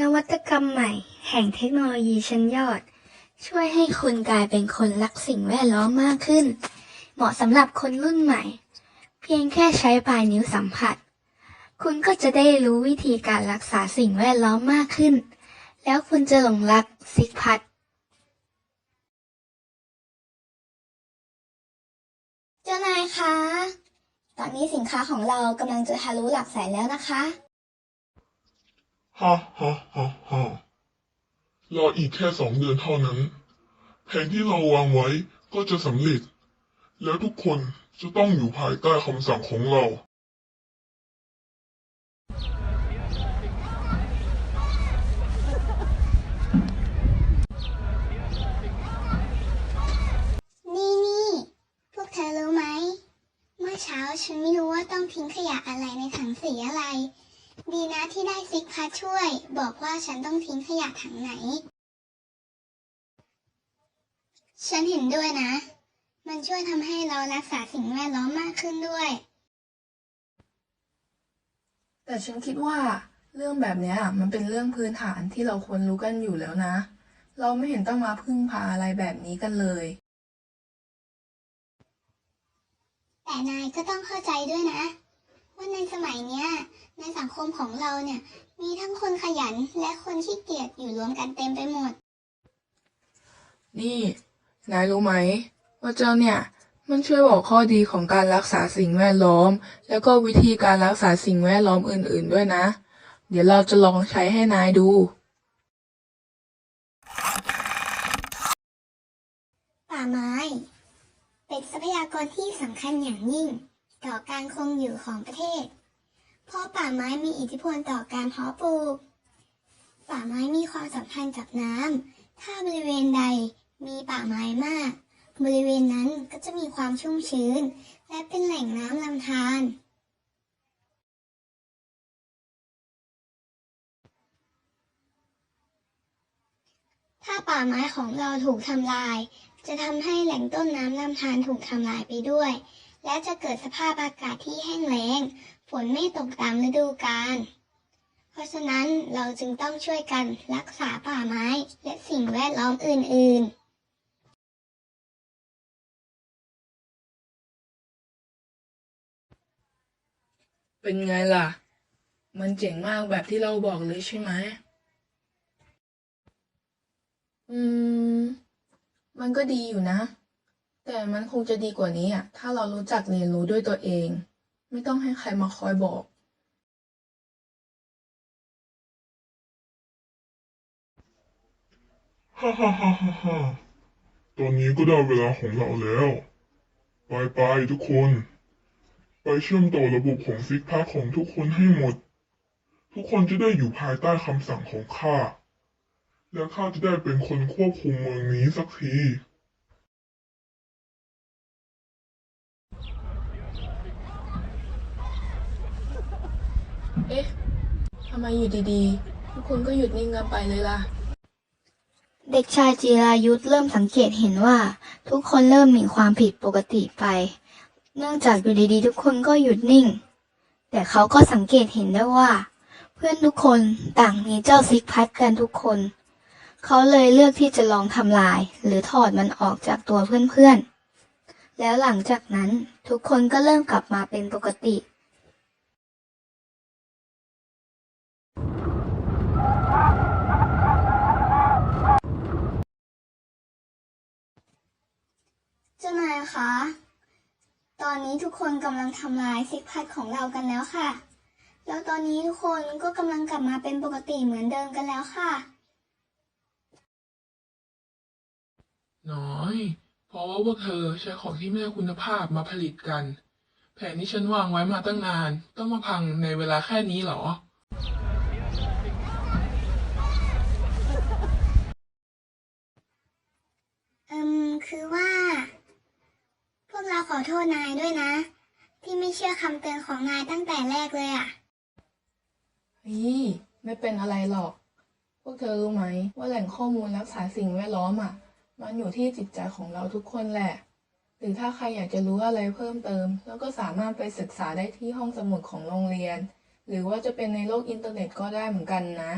นวัตกรรมใหม่ แห่งเทคโนโลยีชั้นยอด ช่วยให้คุณกลายเป็นคนรักสิ่งแวดล้อมมากขึ้น เหมาะสำหรับคนรุ่นใหม่ เพียงแค่ใช้ปลายนิ้วสัมผัส คุณก็จะได้รู้วิธีการรักษาสิ่งแวดล้อมมากขึ้น แล้วคุณจะหลงรักซิกพัด เจ้านายคะ ตอนนี้สินค้าของเรากำลังจะทะลุหลักแสนแล้วนะคะ ฮ่าฮ่าฮ่าฮ่ารออีกแค่สองเดือนเท่านั้น แผนที่เราวางไว้ก็จะสำเร็จ แล้วทุกคนจะต้องอยู่ภายใต้คำสั่งของเรา นี่นี่พวกเธอรู้ไหม เมื่อเช้า ฉันไม่รู้ว่าต้องทิ้งขยะอะไรในถังสีอะไร ดีนะที่ได้ซิกพัดช่วย บอกว่าฉันต้องทิ้งขยะถังไหน ฉันเห็นด้วยนะ มันช่วยทำให้เรารักษาสิ่งแวดล้อมมากขึ้นด้วย แต่ฉันคิดว่าเรื่องแบบนี้มันเป็นเรื่องพื้นฐานที่เราควรรู้กันอยู่แล้วนะ เราไม่เห็นต้องมาพึ่งพาอะไรแบบนี้กันเลย แต่ นายก็ต้องเข้าใจด้วยนะ ว่าในสมัยเนี้ย ในสังคมของเราเนี่ย มีทั้งคนขยันและคนขี้เกียจอยู่รวมกันเต็มไปหมด นี่นายรู้ไหม ว่าเจ้าเนี่ย มันช่วยบอกข้อดีของการรักษาสิ่งแวดล้อม แล้วก็วิธีการรักษาสิ่งแวดล้อมอื่น ๆ ด้วยนะ เดี๋ยวเราจะลองใช้ให้นายดู ป่าไม้ เป็นทรัพยากรที่สำคัญอย่างยิ่ง ต่อการคงอยู่ของประเทศ เพราะป่าไม้มีอิทธิพลต่อการเพาะปลูก ป่าไม้มีความสัมพันธ์กับน้ำ ถ้าบริเวณใดมีป่าไม้มาก บริเวณนั้นก็จะมีความชุ่มชื้น และเป็นแหล่งน้ำลำธารถ้าป่าไม้ของเราถูกทำลาย จะทำให้แหล่งต้นน้ำลำธารถูกทำลายไปด้วย และจะเกิดสภาพอากาศที่แห้งแล้ง ฝนไม่ตกตามฤดูกาล เพราะฉะนั้นเราจึงต้องช่วยกันรักษาป่าไม้และสิ่งแวดล้อมอื่น ๆเป็นไงล่ะ มันเจ๋งมากแบบที่เราบอกเลยใช่ไหม อืม มันก็ดีอยู่นะ แต่มันคงจะดีกว่านี้อะ ถ้าเรารู้จักเรียนรู้ด้วยตัวเอง ไม่ต้องให้ใครมาคอยบอก ฮ่าฮ่าฮ่าฮ่าฮ่าตอนนี้ก็ได้เวลาของเราแล้ว ไปไปทุกคน ไปเชื่อมต่อระบบของซิกพาของทุกคนให้หมด ทุกคนจะได้อยู่ภายใต้คำสั่งของข้า และข้าจะได้เป็นคนควบคุมเมืองนี้สักทีเอ๊ะ ทำไมอยู่ดีๆ ทุกคนก็หยุดนิ่งกันไปเลยล่ะ เด็กชายจีรายุทธเริ่มสังเกตเห็นว่า ทุกคนเริ่มมีความผิดปกติไป เนื่องจากอยู่ดีๆ ทุกคนก็หยุดนิ่ง แต่เขาก็สังเกตเห็นได้ว่า เพื่อนทุกคนต่างมีเจ้าซิกพัดกันทุกคน เขาเลยเลือกที่จะลองทำลาย หรือถอดมันออกจากตัวเพื่อนๆ แล้วหลังจากนั้นทุกคนก็เริ่มกลับมาเป็นปกติเจ้านายคะ ตอนนี้ทุกคนกำลังทำลายซิกพัดของเรากันแล้วค่ะ แล้วตอนนี้ทุกคนก็กำลังกลับมาเป็นปกติเหมือนเดิมกันแล้วค่ะ น้อย เพราะว่าพวกเธอใช้ของที่ไม่ได้คุณภาพมาผลิตกัน แผนที่ฉันวางไว้มาตั้งนาน ต้องมาพังในเวลาแค่นี้เหรอ เอืมคือว่า พวกเราขอโทษนายด้วยนะ ที่ไม่เชื่อคำเตือนของนายตั้งแต่แรกเลยอะนี่ไม่เป็นอะไรหรอก พวกเธอรู้ไหมว่าแหล่งข้อมูลรักษาสิ่งแวดล้อมอะ มันอยู่ที่จิตใจของเราทุกคนแหละ หรือถ้าใครอยากจะรู้อะไรเพิ่มเติม แล้วก็สามารถไปศึกษาได้ที่ห้องสมุดของโรงเรียน หรือว่าจะเป็นในโลกอินเทอร์เน็ตก็ได้เหมือนกันนะ